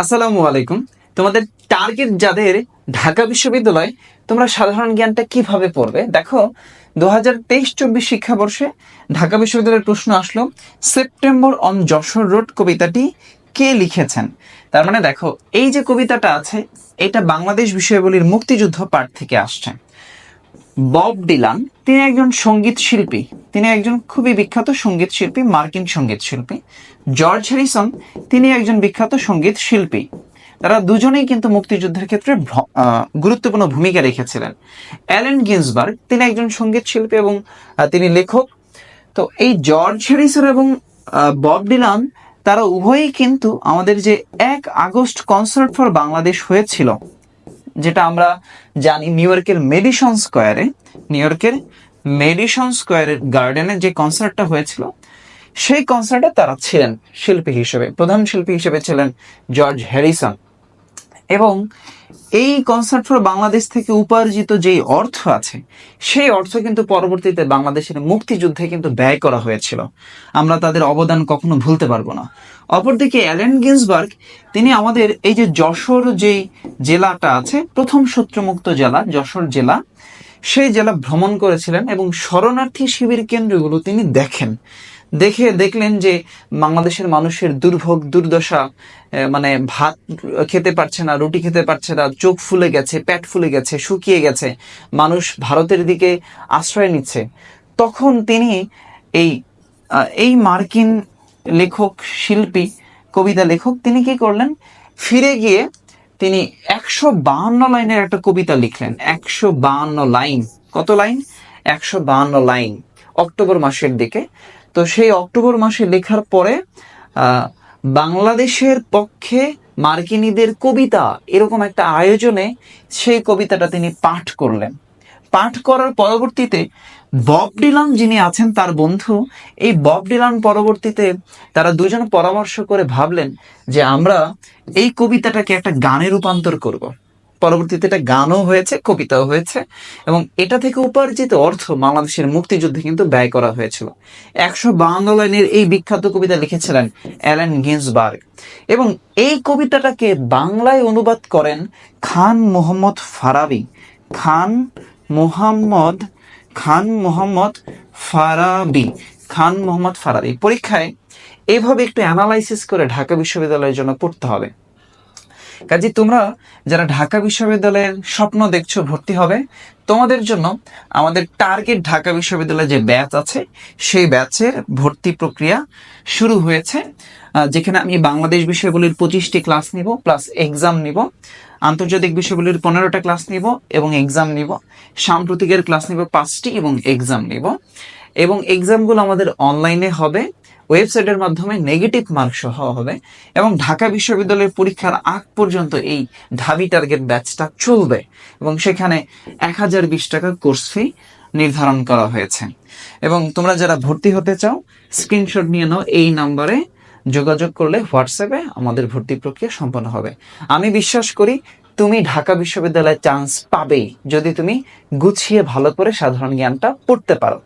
আসসালামু আলাইকুম। তোমাদের টার্গেট যাদের ঢাকা বিশ্ববিদ্যালয়, তোমরা সাধারণ জ্ঞানটা কীভাবে পড়বে? দেখো দু হাজার তেইশ চব্বিশ শিক্ষাবর্ষে ঢাকা বিশ্ববিদ্যালয়ের প্রশ্ন আসলো, সেপ্টেম্বর অন যশোর রোড কবিতাটি কে লিখেছেন? তার মানে দেখো, এই যে কবিতাটা আছে, এটা বাংলাদেশ বিষয়াবলীর মুক্তিযুদ্ধ পাঠ থেকে আসছে। বব ডিলান, তিনি একজন সংগীত শিল্পী। তিনি একজন খুবই বিখ্যাত সংগীত শিল্পী, মার্কিন সংগীত শিল্পী। জর্জ হ্যারিসন, তিনি একজন বিখ্যাত সংগীত শিল্পী। তারা দুজনেই কিন্তু মুক্তিযুদ্ধের ক্ষেত্রে গুরুত্বপূর্ণ ভূমিকা রেখেছিলেন। অ্যালেন গিন্সবার্গ, তিনি একজন সংগীত শিল্পী এবং তিনি লেখক। তো এই জর্জ হ্যারিসন এবং বব ডিলান, তারা উভয়ই কিন্তু আমাদের যে এক আগস্ট কনসার্ট ফর বাংলাদেশ হয়েছিল যেটা আমরা জানি নিউ ইয়র্কের মেডিসন স্কোয়ারে, নিউ ইয়র্কের মেডিসন স্কোয়ারের গার্ডেনে যে কনসার্টটা হয়েছিল, সেই কনসার্টে তারা ছিলেন শিল্পী হিসেবে, প্রধান শিল্পী হিসেবে ছিলেন জর্জ হ্যারিসন। এবং এই কনসার্ট ফর বাংলাদেশ থেকে উপার্জিত যেই অর্থ আছে, সেই অর্থ কিন্তু পরবর্তীতে বাংলাদেশের মুক্তিযুদ্ধে কিন্তু ব্যয় করা হয়েছিল। আমরা তাদের অবদান কখনো ভুলতে পারব না। অপরদিকে অ্যালেন গিন্সবার্গ, তিনি আমাদের এই যে যশোর যেই জেলাটা আছে, প্রথম শত্রুমুক্ত জেলা, যশোর জেলা, সেই জেলা ভ্রমণ করেছিলেন এবং শরণার্থী শিবির কেন্দ্রগুলো তিনি দেখেন। দেখে দেখলেন যে বাংলাদেশের মানুষের দুর্ভোগ, দুর্দশা মানে ভাত খেতে পারছে না, রুটি খেতে পারছে না, চোখ ফুলে গেছে, পেট ফুলে গেছে, শুকিয়ে গেছে, মানুষ ভারতের দিকে আশ্রয় নিচ্ছে। তখন তিনি এই এই মার্কিন লেখক, শিল্পী, কবিতা লেখক, তিনি কি করলেন? ফিরে গিয়ে তিনি একশো বাহান্ন লাইনের একটা কবিতা লিখলেন। একশো বাহান্ন লাইন। কত লাইন? একশো বাহান্ন লাইন। অক্টোবর মাসের দিকে। তো সেই অক্টোবর মাসে লেখার পরে বাংলাদেশের পক্ষে মার্কিনীদের কবিতা এরকম একটা আয়োজনে সেই কবিতাটা তিনি পাঠ করলেন পাঠ করার পরবর্তীতে বব ডিলান যিনি আছেন তার বন্ধু, এই বব ডিলান পরবর্তীতে তারা দুজন পরামর্শ করে ভাবলেন যে আমরা এই কবিতাটাকে একটা গানে রূপান্তর করব। পরবর্তীতে এটা গানও হয়েছে, কবিতাও হয়েছে এবং এটা থেকে উপার্জিত অর্থ বাংলাদেশের মুক্তিযুদ্ধে কিন্তু ব্যয় করা হয়েছিল। একশো বাহান্ন লাইনের এই বিখ্যাত কবিতা লিখেছিলেন অ্যালেন গিন্সবার্গ এবং এই কবিতাটাকে বাংলায় অনুবাদ করেন খান মোহাম্মদ ফারাবি। খান মোহাম্মদ খান মোহাম্মদ ফারাবি। খান মোহাম্মদ ফারাবি। পরীক্ষায় এভাবে একটু অ্যানালাইসিস করে ঢাকা বিশ্ববিদ্যালয়ের জন্য পড়তে হবে। কাজে, তোমরা যারা ঢাকা বিশ্ববিদ্যালয়ের স্বপ্ন দেখছ ভর্তি হবে, তোমাদের জন্য আমাদের টার্গেট ঢাকা বিশ্ববিদ্যালয়ে যে ব্যাচ আছে, সেই ব্যাচের ভর্তি প্রক্রিয়া শুরু হয়েছে। যেখানে আমি বাংলাদেশ বিষয়গুলির পঁচিশটি ক্লাস নিব প্লাস এক্সাম নিব, আন্তর্জাতিক বিষয়গুলির পনেরোটা ক্লাস নিব এবং এক্সাম নিব, সাম্প্রতিকের ক্লাস নিব পাঁচটি এবং এক্সাম নিব। এবং এক্সামগুলো আমাদের অনলাইনে হবে। ওয়েবসাইটের মাধ্যমে নেগেটিভ মার্ক সহ হবে এবং ঢাকা বিশ্ববিদ্যালয়ের পরীক্ষার আগ পর্যন্ত এই ঢাবি টার্গেট ব্যাচটা চলবে এবং সেখানে এক হাজার বিশ টাকা কোর্স ফি নির্ধারণ করা হয়েছে। এবং তোমরা যারা ভর্তি হতে চাও স্ক্রিনশট নিয়ে নাও, এই নাম্বারে যোগাযোগ করলে হোয়াটসঅ্যাপে আমাদের ভর্তি প্রক্রিয়া সম্পন্ন হবে। আমি বিশ্বাস করি তুমি ঢাকা বিশ্ববিদ্যালয়ে চান্স পাবেই। যদি তুমি গুছিয়ে ভালো করে সাধারণ জ্ঞানটা পড়তে পারো।